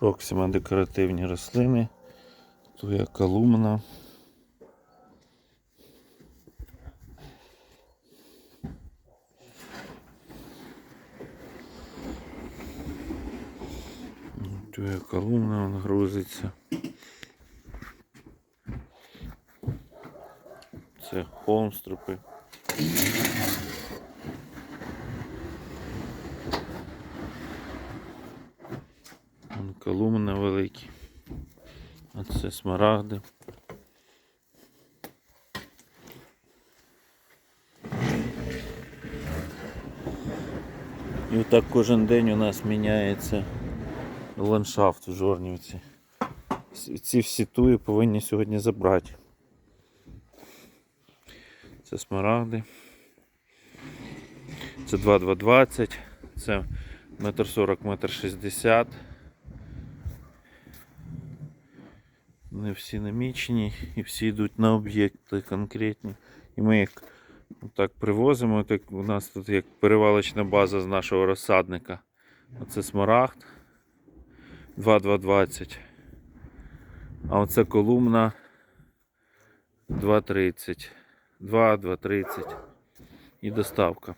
Проксима декоративні рослини. Туя колумна. Туя колумна вона грузиться. Це холмструпи. Колумни великі. А це смарагди. І отак кожен день у нас міняється ландшафт у Жорнівці. Ці- всі туї повинні сьогодні забрати. Це смарагди. Це 2220, це метр 40, метр 60. Вони всі намічені і всі йдуть на об'єкти конкретні. І ми їх так привозимо. Так у нас тут як перевалочна база з нашого розсадника. Оце смарагд 2220. А оце колумна 2.30. 2, 2.30 і доставка.